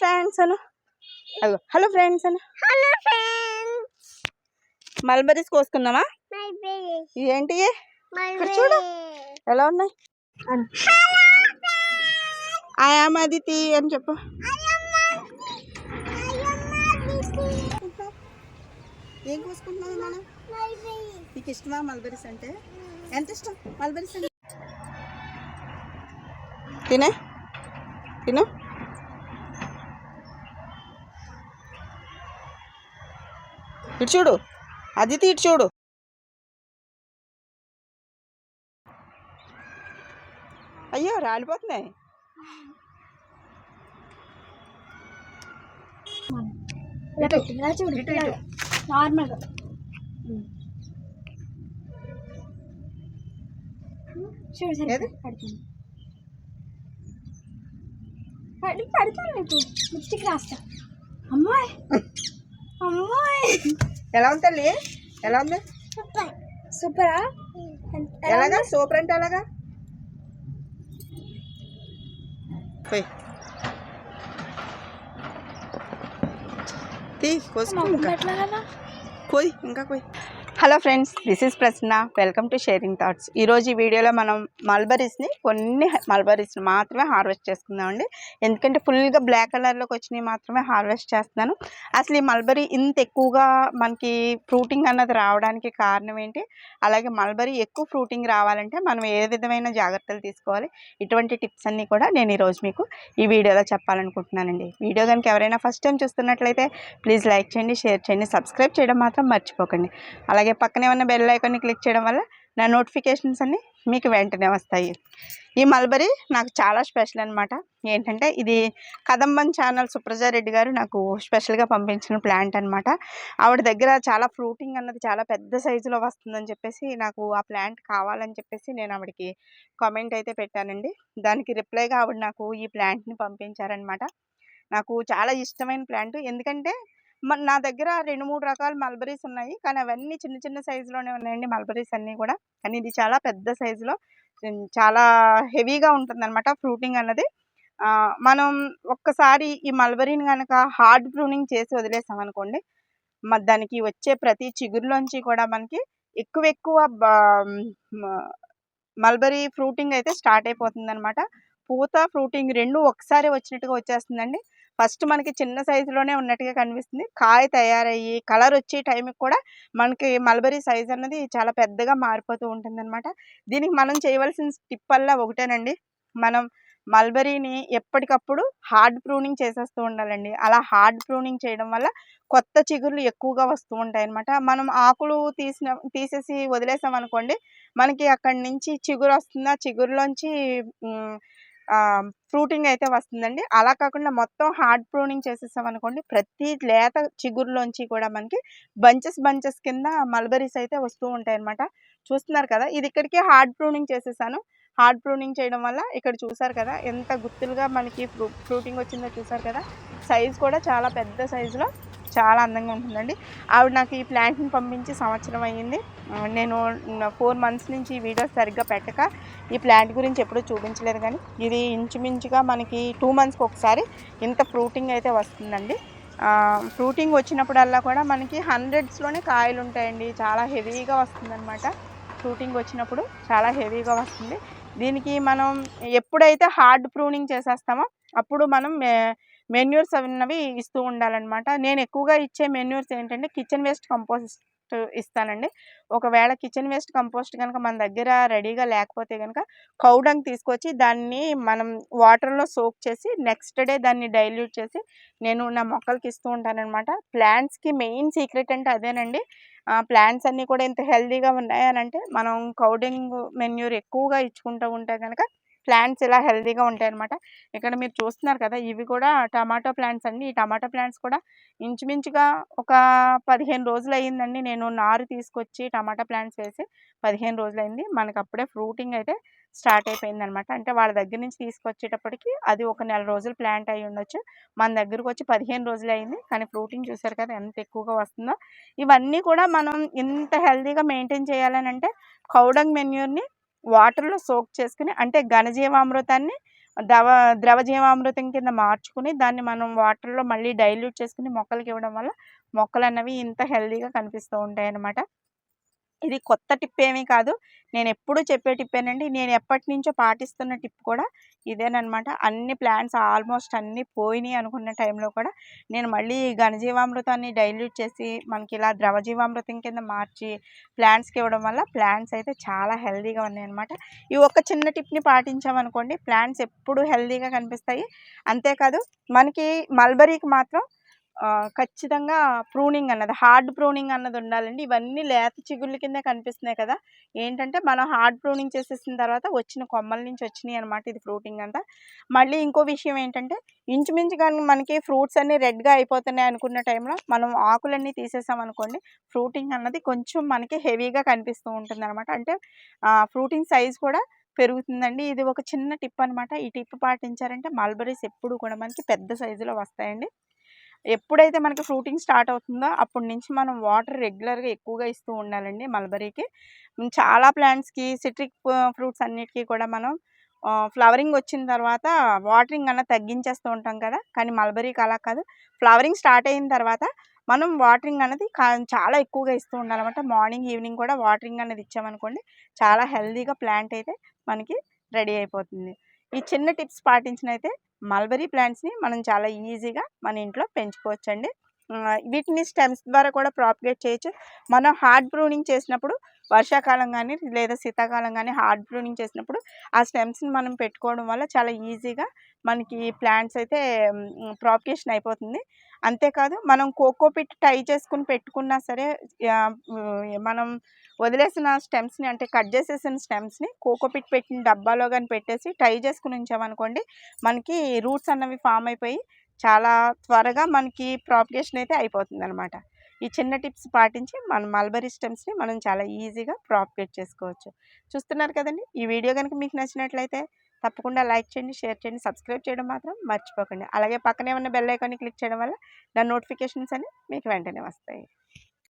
Friends Anu. అదిగో hello friends Anu. Hello friends mulberries కోసుకుందామా? ఏంటి? చూడు. ఎలా ఉన్నాయి? ఆయామ్ అదితి అని చెప్పు. ఏం కోసుకుంటున్నావు మనం నీకు ఇష్టమా మల్బరీస్ అంటే? ఎంత ఇష్టం? మల్బరీస్ అంటే? తినే? తిను? ఇటు చూడు అదితి ఇటు చూడు అయ్యో రాలిపోతున్నాయి చూడు ఇటు, ఇటు. నార్మల్ చూడు సరే ఏది? పడుతుంది పడి పడుతుంది నీకు లిప్స్టిక్ రాస్తా అమ్మాయి అమ్మాయి ఎలా ఉంది తల్లి? ఎలా ఉంది? సూపర్. ఎలాగా? సూపర్ అంటే ఎలాగా? పోయి. తీ కోసుకో ఇంకా. కోయి ఇంకా కోయి hello friends this is Prasanna welcome to sharing thoughts ఈరోజు ఈ వీడియోలో మనం మల్బరీస్ని కొన్ని మల్బరీస్ని మాత్రమే హార్వెస్ట్ చేసుకుందామండి. ఎందుకంటే ఫుల్గా బ్లాక్ కలర్లోకి వచ్చినవి మాత్రమే హార్వెస్ట్ చేస్తున్నాను. అసలు ఈ మల్బరీ ఇంత ఎక్కువగా మనకి ఫ్రూటింగ్ అన్నది రావడానికి కారణం ఏంటి? అలాగే మల్బరీ ఎక్కువ ఫ్రూటింగ్ రావాలంటే మనం ఏ విధమైన జాగ్రత్తలు తీసుకోవాలి? ఇటువంటి టిప్స్ అన్నీ కూడా నేను ఈరోజు మీకు ఈ వీడియోలో చెప్పాలనుకుంటున్నానండి. వీడియో కనుక ఎవరైనా ఫస్ట్ టైం చూస్తున్నట్లయితే ప్లీజ్ లైక్ చేయండి షేర్ చేయండి సబ్స్క్రైబ్ చేయడం మాత్రం మర్చిపోకండి. అలాగే పక్కనే ఉన్న బెల్ ఐకాన్ని క్లిక్ చేయడం వల్ల నా నోటిఫికేషన్స్ అన్నీ మీకు వెంటనే వస్తాయి. ఈ మల్బరీ నాకు చాలా స్పెషల్ అనమాట ఏంటంటే ఇది కదంబం ఛానల్ సుప్రజారెడ్డి గారు నాకు స్పెషల్గా పంపించిన ప్లాంట్ అనమాట ఆవిడ దగ్గర చాలా ఫ్రూటింగ్ అన్నది చాలా పెద్ద సైజులో వస్తుందని చెప్పేసి నాకు ఆ ప్లాంట్ కావాలని చెప్పేసి నేను ఆవిడకి కామెంట్ అయితే పెట్టానండి. దానికి రిప్లైగా ఆవిడ నాకు ఈ ప్లాంట్ని పంపించారనమాట నాకు చాలా ఇష్టమైన ప్లాంట్ ఎందుకంటే నా దగ్గర రెండు మూడు రకాల మల్బరీస్ ఉన్నాయి. కానీ అవన్నీ చిన్న చిన్న సైజులోనే ఉన్నాయండి మల్బరీస్ అన్నీ కూడా. కానీ ఇది చాలా పెద్ద సైజులో చాలా హెవీగా ఉంటుంది అనమాట ఫ్రూటింగ్ అన్నది. మనం ఒక్కసారి ఈ మల్బరీని కనుక హార్డ్ ప్రూనింగ్ చేసి వదిలేసాం అనుకోండి మ- దానికి వచ్చే ప్రతి చిగురులోంచి కూడా మనకి ఎక్కువ ఎక్కువ మల్బరీ ఫ్రూటింగ్ అయితే స్టార్ట్ అయిపోతుంది అనమాట పూత ఫ్రూటింగ్ రెండు ఒకసారి వచ్చినట్టుగా వచ్చేస్తుందండి. ఫస్ట్ మనకి చిన్న సైజులోనే ఉన్నట్టుగా కనిపిస్తుంది. కాయ తయారయ్యి కలర్ వచ్చే టైంకి కూడా మనకి మల్బరీ సైజ్ అన్నది చాలా పెద్దగా మారిపోతూ ఉంటుందన్నమాట. దీనికి మనం చేయవలసిన టిప్ వల్ల ఒకటేనండి. మనం మల్బరీని ఎప్పటికప్పుడు హార్డ్ ప్రూనింగ్ చేసేస్తూ ఉండాలండి. అలా హార్డ్ ప్రూనింగ్ చేయడం వల్ల కొత్త చిగుర్లు ఎక్కువగా వస్తూ ఉంటాయి అనమాట మనం ఆకులు తీసిన తీసేసి వదిలేసాం అనుకోండి మనకి అక్కడి నుంచి చిగురు వస్తుంది ఆ చిగురులోంచి ఫ్రూటింగ్ అయితే వస్తుందండి. అలా కాకుండా మొత్తం హార్డ్ ప్రూనింగ్ చేసేసాం అనుకోండి ప్రతి లేత చిగురులోంచి కూడా మనకి బంచెస్ బంచెస్ కింద మల్బరీస్ అయితే వస్తూ ఉంటాయి అనమాట చూస్తున్నారు కదా ఇది ఇక్కడికి హార్డ్ ప్రూనింగ్ చేసేసాను. హార్డ్ ప్రూనింగ్ చేయడం వల్ల ఇక్కడ చూసారు కదా ఎంత గుత్తులుగా మనకి ఫ్రూ ఫ్రూటింగ్ వచ్చిందో చూసారు కదా సైజ్ కూడా చాలా పెద్ద సైజులో చాలా అందంగా ఉంటుందండి. ఆవిడ నాకు ఈ ప్లాంట్ని పంపించి సంవత్సరం అయ్యింది. నేను ఫోర్ మంత్స్ నుంచి ఈ వీడియోస్ సరిగ్గా పెట్టక ఈ ప్లాంట్ గురించి ఎప్పుడూ చూపించలేదు కానీ ఇది ఇంచుమించుగా మనకి టూ మంత్స్కి ఒకసారి ఇంత ఫ్రూటింగ్ అయితే వస్తుందండి. ఫ్రూటింగ్ వచ్చినప్పుడల్లా కూడా మనకి హండ్రెడ్స్లోనే కాయలు ఉంటాయండి. చాలా హెవీగా వస్తుందన్నమాట. ఫ్రూటింగ్ వచ్చినప్పుడు చాలా హెవీగా వస్తుంది. దీనికి మనం ఎప్పుడైతే హార్డ్ ప్రూనింగ్ చేసేస్తామో అప్పుడు మనం మెన్యూర్స్ అన్నవి ఇస్తూ ఉండాలన్నమాట. నేను ఎక్కువగా ఇచ్చే మెన్యూర్స్ ఏంటంటే కిచెన్ వేస్ట్ కంపోస్ట్ ఇస్తానండి. ఒకవేళ కిచెన్ వేస్ట్ కంపోస్ట్ కనుక మన దగ్గర రెడీగా లేకపోతే కనుక కౌడంగ్ తీసుకొచ్చి దాన్ని మనం వాటర్లో సోక్ చేసి నెక్స్ట్ డే దాన్ని డైల్యూట్ చేసి నేను నా మొక్కలకి ఇస్తూ ఉంటానన్నమాట. ప్లాంట్స్కి మెయిన్ సీక్రెట్ అంటే అదేనండి. ప్లాంట్స్ అన్నీ కూడా ఇంత హెల్దీగా ఉన్నాయి అని అంటే మనం కౌడింగ్ మెన్యూర్ ఎక్కువగా ఇచ్చుకుంటూ ఉంటే కనుక ప్లాంట్స్ ఇలా హెల్తీగా ఉంటాయి అనమాట ఇక్కడ మీరు చూస్తున్నారు కదా ఇవి కూడా టమాటో ప్లాంట్స్ అండి. ఈ టమాటో ప్లాంట్స్ కూడా ఇంచుమించుగా ఒక పదిహేను రోజులు అయ్యిందండి నేను నారు తీసుకొచ్చి టమాటా ప్లాంట్స్ వేసి పదిహేను రోజులు అయింది మనకు అప్పుడే ఫ్రూటింగ్ అయితే స్టార్ట్ అయిపోయింది అనమాట అంటే వాళ్ళ దగ్గర నుంచి తీసుకొచ్చేటప్పటికి అది ఒక నెల రోజులు ప్లాంట్ అయి ఉండొచ్చు. మన దగ్గరకు వచ్చి పదిహేను రోజులు అయింది కానీ ఫ్రూటింగ్ చూసారు కదా ఎంత ఎక్కువగా వస్తుందో. ఇవన్నీ కూడా మనం ఇంత హెల్తీగా మెయింటైన్ చేయాలని అంటే కౌడంగ్ మెన్యూర్ని వాటర్లో సోక్ చేసుకుని అంటే ఘనజీవామృతాన్ని ద్రవ ద్రవ జీవామృతం కింద మార్చుకుని దాన్ని మనం వాటర్లో మళ్ళీ డైల్యూట్ చేసుకుని మొక్కలకి ఇవ్వడం వల్ల మొక్కలు అన్నవి ఇంత హెల్దీగా కనిపిస్తూ ఉంటాయి అన్నమాట ఇది కొత్త టిప్ ఏమీ కాదు. నేను ఎప్పుడూ చెప్పే టిప్పేనండి నేను ఎప్పటి నుంచో పాటిస్తున్న టిప్ కూడా ఇదేనమాట అన్ని ప్లాంట్స్ ఆల్మోస్ట్ అన్నీ పోయినాయి అనుకున్న టైంలో కూడా నేను మళ్ళీ ఘనజీవామృతాన్ని డైల్యూట్ చేసి మనకి ఇలా ద్రవజీవామృతం కింద మార్చి ప్లాంట్స్కి ఇవ్వడం వల్ల ప్లాంట్స్ అయితే చాలా హెల్దీగా ఉన్నాయన్నమాట. ఈ ఒక్క చిన్న టిప్ని పాటించామనుకోండి ప్లాంట్స్ ఎప్పుడు హెల్దీగా కనిపిస్తాయి. అంతేకాదు మనకి మల్బరీకి మాత్రం ఖచ్చితంగా ప్రూనింగ్ అన్నది హార్డ్ ప్రూనింగ్ అన్నది ఉండాలండి. ఇవన్నీ లేత చిగుళ్ళ కింద కనిపిస్తున్నాయి కదా! ఏంటంటే మనం హార్డ్ ప్రూనింగ్ చేసేసిన తర్వాత వచ్చిన కొమ్మల నుంచి వచ్చినాయి అనమాట ఇది ఫ్రూటింగ్ అంతా. మళ్ళీ ఇంకో విషయం ఏంటంటే ఇంచుమించు కానీ మనకి ఫ్రూట్స్ అన్నీ రెడ్గా అయిపోతున్నాయి అనుకున్న టైంలో మనం ఆకులన్నీ తీసేసాం అనుకోండి ఫ్రూటింగ్ అన్నది కొంచెం మనకి హెవీగా కనిపిస్తూ ఉంటుంది అనమాట అంటే ఫ్రూటింగ్ సైజ్ కూడా పెరుగుతుందండి. ఇది ఒక చిన్న టిప్ అనమాట ఈ టిప్ పాటించారంటే మల్బరీస్ ఎప్పుడు కూడా మనకి పెద్ద సైజులో వస్తాయండి. ఎప్పుడైతే మనకి ఫ్రూటింగ్ స్టార్ట్ అవుతుందో అప్పటి నుంచి మనం వాటర్ రెగ్యులర్గా ఎక్కువగా ఇస్తూ ఉండాలండి మల్బరీకి. చాలా ప్లాంట్స్కి సిట్రిక్ ఫ్రూట్స్ అన్నిటికీ కూడా మనం ఫ్లవరింగ్ వచ్చిన తర్వాత వాటరింగ్ అన్న తగ్గించేస్తూ ఉంటాం కదా! కానీ మల్బరీకి అలా కాదు. ఫ్లవరింగ్ స్టార్ట్ అయిన తర్వాత మనం వాటరింగ్ అనేది కా- చాలా ఎక్కువగా ఇస్తూ ఉండాలన్నమాట. మార్నింగ్ ఈవినింగ్ కూడా వాటరింగ్ అనేది ఇచ్చామనుకోండి చాలా హెల్దీగా ప్లాంట్ అయితే మనకి రెడీ అయిపోతుంది. ఈ చిన్న టిప్స్ పాటించినైతే మల్బరీ ప్లాంట్స్ని మనం చాలా ఈజీగా మన ఇంట్లో పెంచుకోవచ్చండి. వీటిని స్టెమ్స్ ద్వారా కూడా ప్రాపగేట్ చేయొచ్చు. మనం హార్డ్ బ్రూనింగ్ చేసినప్పుడు వర్షాకాలం కానీ లేదా శీతాకాలం కానీ హార్డ్ బ్రూనింగ్ చేసినప్పుడు ఆ స్టెమ్స్ని మనం పెట్టుకోవడం వల్ల చాలా ఈజీగా మనకి ప్లాంట్స్ అయితే ప్రాపగేషన్ అయిపోతుంది. అంతేకాదు మనం కోకో పిట్ టై చేసుకుని పెట్టుకున్నా సరే మనం వదిలేసిన స్టెమ్స్ని అంటే కట్ చేసేసిన స్టెమ్స్ని కోకోపిట్ పెట్టిన డబ్బాలో కానీ పెట్టేసి టై చేసుకుని ఉంచామనుకోండి మనకి రూట్స్ అన్నవి ఫామ్ అయిపోయి చాలా త్వరగా మనకి ప్రాపిగేషన్ అయితే అయిపోతుంది అనమాట ఈ చిన్న టిప్స్ పాటించి మన మల్బరీ స్టెమ్స్ని మనం చాలా ఈజీగా ప్రాపిగేట్ చేసుకోవచ్చు. చూస్తున్నారు కదండి? ఈ వీడియో కనుక మీకు నచ్చినట్లయితే తప్పకుండా లైక్ చేయండి షేర్ చేయండి సబ్స్క్రైబ్ చేయడం మాత్రం మర్చిపోకండి. అలాగే పక్కనే ఉన్న బెల్ ఐకాన్ని క్లిక్ చేయడం వల్ల నా నోటిఫికేషన్స్ అన్ని మీకు వెంటనే వస్తాయి.